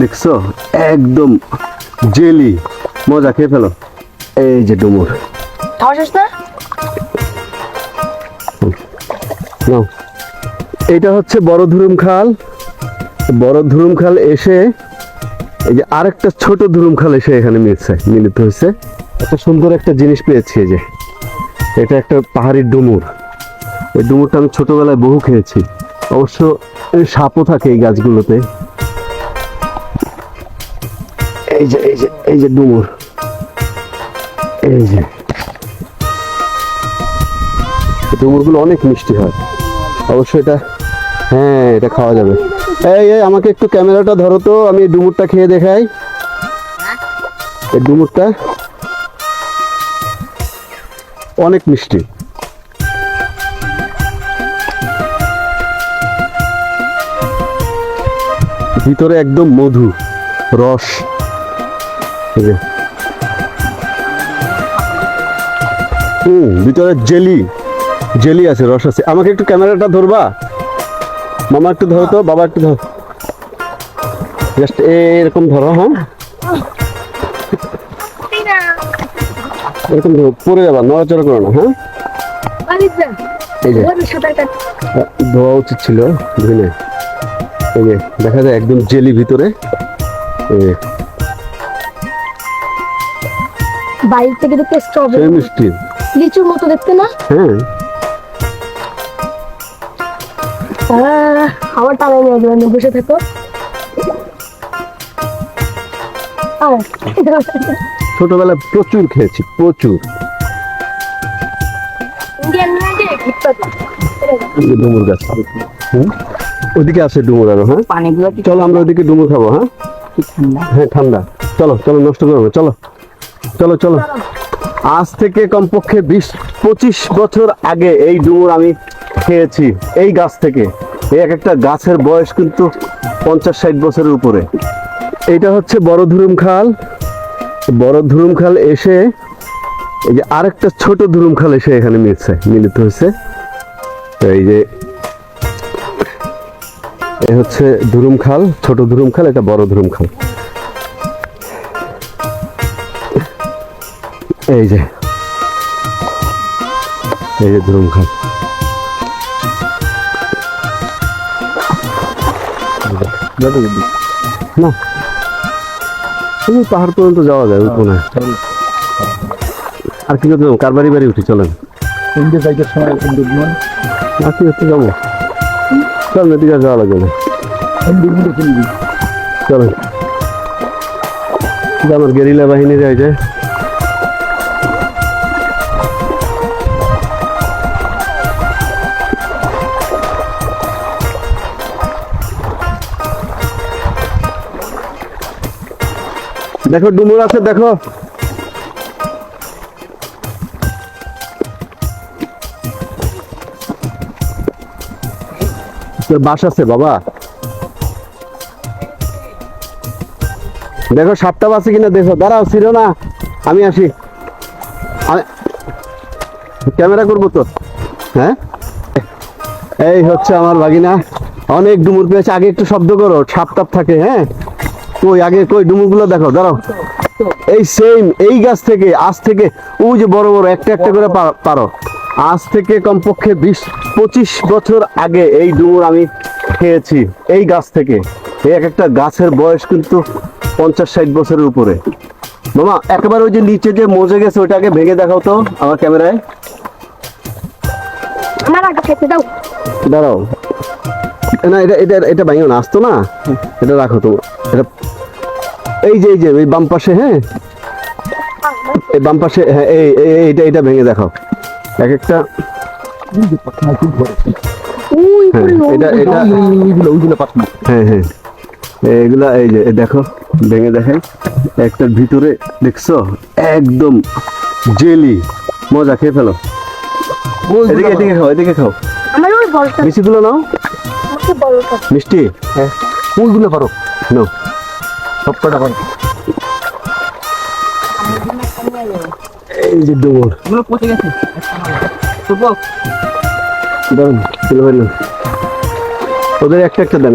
দেখছ? একদম জেলি। মজা খেয়ে ফেলো। এই যে ডুমুর। খাওয়া না? নাও। এটা হচ্ছে বড় ধুরুম খাল। বড় ধুরুম খাল এসে এই যে আরেকটা ছোট ধুরুম খাল এসে এখানে মিলছে মিলিত হয়েছে। একটা সুন্দর একটা জিনিস পেয়েছি এই যে। এটা একটা পাহাড়ি ডুমুর। এই ডুমুরটা আমি ছোটবেলায় বহু খেয়েছি। অবশ্য সাপও থাকে এই গাছগুলোতে। এই যে এই যে এই যে ডুমুর। এই যে। ডুমুরগুলো অনেক মিষ্টি হয়। অবশ্য এটা হ্যাঁ এটা খাওয়া যাবে। এই এই, আমাকে একটু ক্যামেরাটা ধরো তো, আমি ডুমুরটা খেয়ে দেখাই। এই ডুমুরটা অনেক মিষ্টি। ভিতরে একদম মধু, রস। হুম ভিতরে জেলি। জেলি আছে, রস আছে। আমাকে একটু ক্যামেরাটা ধরবা? মামা একটু ধরো তো, বাবা একটু ধরো। জাস্ট এরকম ধরো হ্যাঁ? এরকম ধরো, পড়ে যাবা, নড়াচড়া করো না হ্যাঁ? ধোয়া উচিত ছিল, ধুয়ে এই যে, দেখা যায় একদম জেলি ভিতরে। বাইরে থেকে দেখতে স্ট্রবেরি মিষ্টি। লিচুর মতো দেখতে না? হ্যাঁ। আমার নিয়ে যাবেন বসে থাকো। ছোটবেলায় প্রচুর খেয়েছি প্রচুর। ডুমুর গাছ। হুম? ওদিকে আছে ডুমুর আরও হ্যাঁ? পানিগুলো কি চলো আমরা ওদিকে ডুমুর খাব হ্যাঁ? হ্যাঁ ঠান্ডা। চলো চলো নষ্ট করব চলো। চলো চলো। আজ থেকে কমপক্ষে বিশ, পঁচিশ বছর আগে এই ডুমুর আমি খেয়েছি, এই গাছ থেকে। এই এক একটা গাছের বয়স কিন্তু পঞ্চাশ, ষাট বছরের উপরে। এইটা হচ্ছে বড় ধুরুম খাল। বড় ধুরুম খাল এসে, এই যে আরেকটা ছোট ধুরুম খাল এসে এখানে মিলছে, মিলিত হয়েছে। তো এই যে এই হচ্ছে ধুরুম খাল, ছোট ধুরুম খাল, এটা বড় ধুরুম খাল। এই যে। এই যে ধুরুম খাল না। তুমি পাহাড় পর্যন্ত যাওয়া যায় কোনায় আর কি করতে যাব? কার বাড়ি বাড়ি উঠি? চলেন। ইন্ডিয়া যাইতে সময় আর কি করতে যাব। চল এদিকে যাওয়া লাগবে না। চলেন। আমার গেরিলা বাহিনী যায় দেখো, ডুমুর আছে, দেখো। বাস আছে, বাবা। দেখো, সাপটা আছে কিনা, দেখো। দাঁড়াও ছিল না। আমি আসি। ক্যামেরা করব তো। হ্যাঁ? এই হচ্ছে আমার বাগিনা অনেক ডুমুর পেয়েছে। আগে একটু শব্দ করো সাপ টাপ থাকে হ্যাঁ? কই আগে কই ডুমুরগুলো দেখো দাঁড়াও এই সেম এই গাছ থেকে আজ থেকে ওই যে বড় বড় একটা একটা করে পারো। আজ থেকে কমপক্ষে বিশ পঁচিশ বছর আগে এই ডুমুর আমি খেয়েছি এই গাছ থেকে। এই এক একটা গাছের বয়স কিন্তু পঞ্চাশ ষাট বছরের উপরে। মামা একেবারে ওই যে নিচে যে মজে গেছে ওইটাকে ভেঙে দেখাও তো আমার ক্যামেরায়। দাঁড়াও না এটা এটা এটা ভাঙো না আসতো না? এটা রাখো তো এটা এই যে এই যে এই বাম পাশে হ্যাঁ? এই বাম পাশে হ্যাঁ এই এই এই- এইটা এটা ভেঙে দেখাও এক একটা হ্যাঁ এটা এটা পাতনা হ্যাঁ হ্যাঁ। এগুলা এই যে দেখো ভেঙে দেখাই একটার ভিতরে দেখছ? একদম জেলি। মজা খেয়ে ফেলো। এদিকে এদিকে খাও এদিকে খাও। আমার ওই বলটা। মিষ্টি হ্যাঁ। পারো? নাও। সবকটা পারো। এই যে এগুলো পচে গেছে। দারুণ ওদের একটা একটা দেন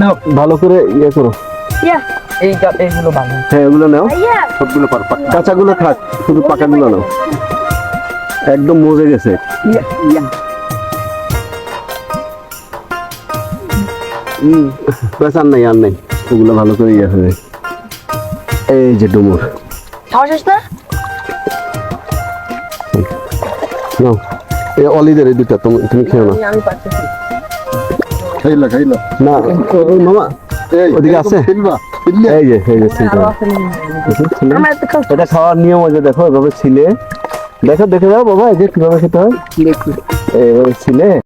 নাও। ভালো করে ইয়ে করো। ইয়া। এই এইগুলো ভালো হ্যাঁ এগুলো নাও। সবগুলো পারো। কাঁচাগুলো থাক শুধু পাকাগুলো নাও। একদম মজে গেছে। ইয়া ইয়া। হুম ব্যাস আর নাই আর নাই। ওগুলো ভালো করে ইয়ে হবে। এই যে ডুমুর। খাওয়া শেষ না? নাও। এই অলিদের এই দুটা তুমি তুমি খেও না। আমি খাইলা খাইলা। না ওই মামা ওদিকে আছে? এই যে এই যে এটা খাওয়ার নিয়ম আছে দেখো এভাবে ছিলে। দেখো দেখে দাও বাবা এই যে কীভাবে খেতে হয়। এইভাবে ছিলে।